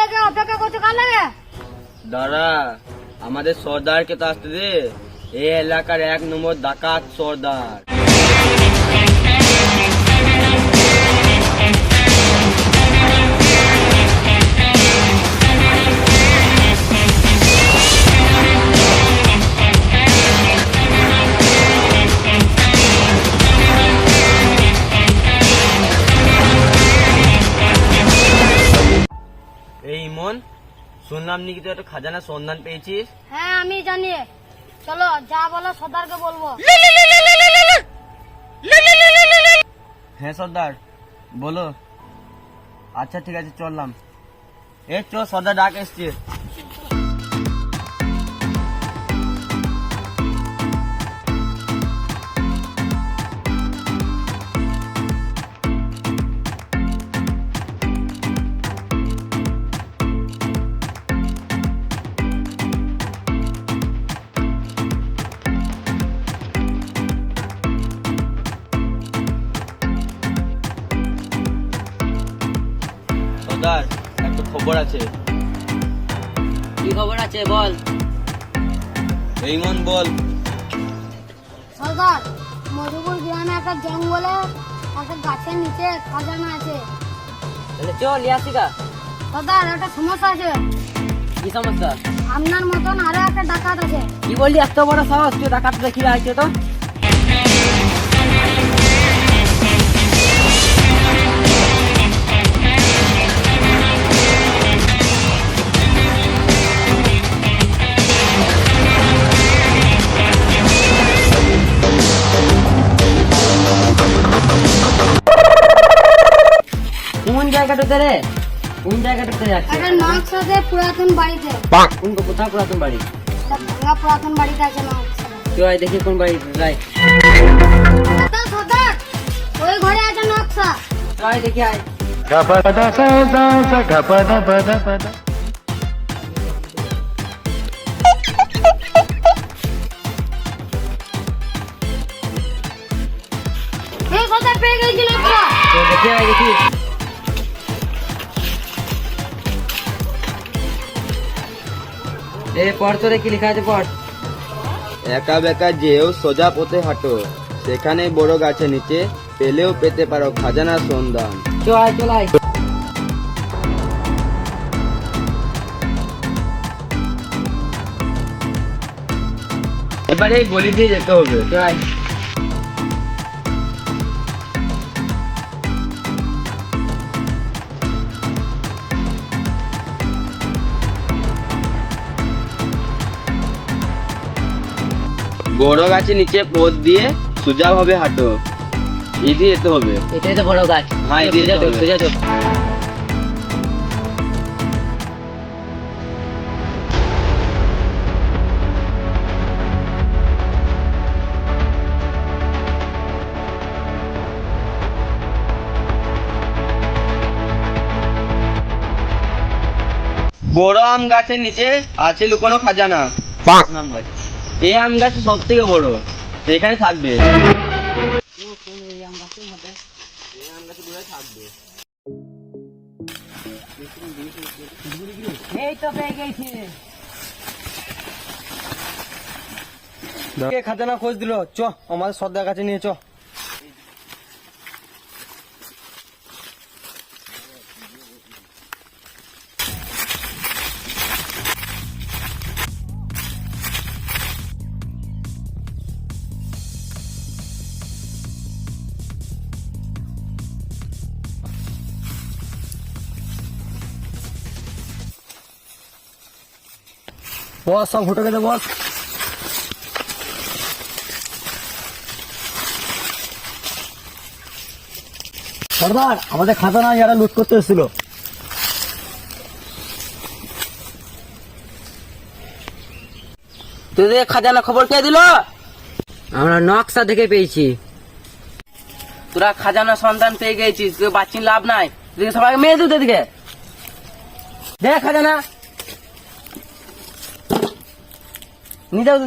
লেগে? অপেক্ষা করছ কার লাগে? আমাদের সর্দারকে তো আসতে দে। এলাকার এক নম্বর ডাকাত সর্দার। শুনলাম নাকি তুই একটা খাজানা সন্ধান পেয়েছিস? হ্যাঁ আমি জানি। চলো যা বলো সর্দারকে বলব। হ্যাঁ সর্দার। বলো। আচ্ছা ঠিক আছে চললাম। এ চো সর্দার ডাক এসছে। সর্দার একটা খবর আছে। কি খবর আছে বল? এই ইমন বল। সর্দার মধুপুর গ্রামে একটা জঙ্গলে একটা গাছের নিচে খাজানা আছে। তাহলে চল ইয়াসিকা সর্দার একটা সমস্যা আছে। কি সমস্যা? আপনার মতন আরও একটা ডাকাত আছে। কি বললি এত বড় সাহস? তুই ডাকাত দেখি আছে তো? জায়গাটাতে রে? কোন জায়গাটাতে যাচ্ছে একটা নকশাতে পুরাতন বাড়িতে। কোন কোথায় পুরাতন বাড়ি? ভাঙা পুরাতন বাড়িতে আছে নকশাতে তুই আয় দেখি কোন বাড়ি যাই। ওই ঘরে আছে নকশা। তুই আয় দেখি আয়। sa sa sa gapada pada pada. এই সর্দার পেয়ে গেছি দেখি আয় দেখি। এ পড় তোরে কি লেখা আছে পড়। একা বেকা যেও সোজা পথে হাঁটো। সেখানে বড় গাছের নিচে পেলেও পেতে পারো খাজানা সন্ধান। চল আয় চল এবারে গলি দিয়ে যেতে হবে। চল বড় গাছের নিচে পথ দিয়ে সোজা ভাবে হাঁটো এদিকে যেতে হবে। এটাই তো বড় গাছ। হ্যাঁ, এদিকে যেতে হবে। সোজা বড় আম গাছের নিচে আছে লুকোনো খাজানা। আম গাছ। এই আম গাছ সব থেকে বড় এখানে থাকবে। এই তো পেয়ে গেছি। কে খাজানা খোঁজ দিল? চ আমাদের সর্দার কাছে নিয়ে চ। বস সব ঘুটে গেছে বস। সর্দার আমাদের খাজানা যারা লুট করতে এসেছিল। তোদের খাজানা খবর কে দিল? আমরা নকশা দেখে পেয়েছি। তোরা খাজানা সন্ধান পেয়ে গেছিস তুই বাচ্চিন লাভ নাই। তুই সবাইকে মেরে দিতে দিকে দেখ খাজানা নিয়ে যাও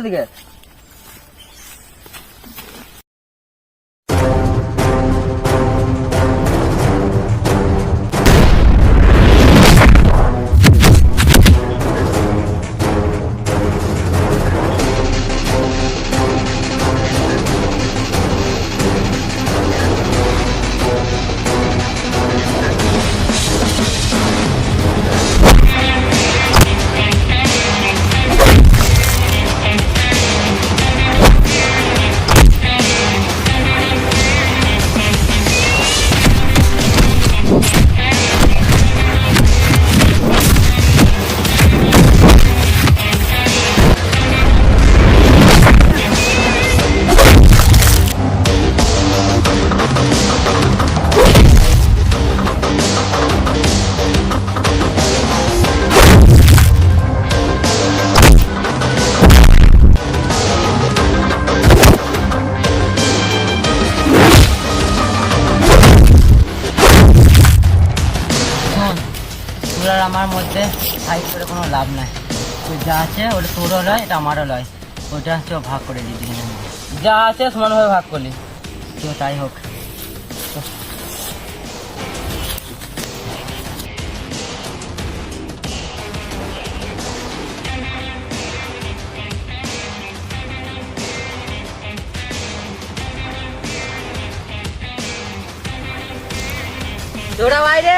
দিকে আমার মধ্যে ফাইট করে কোনো লাভ নাই। তুই যা আছে, ওটা তোরও লয়, এটা আমারও লয়। ওটা হচ্ছে ভাগ করে দিই দুজনে যা আছে সমানভাবে ভাগ করলি। তো তাই হোক। তোরা বাইরে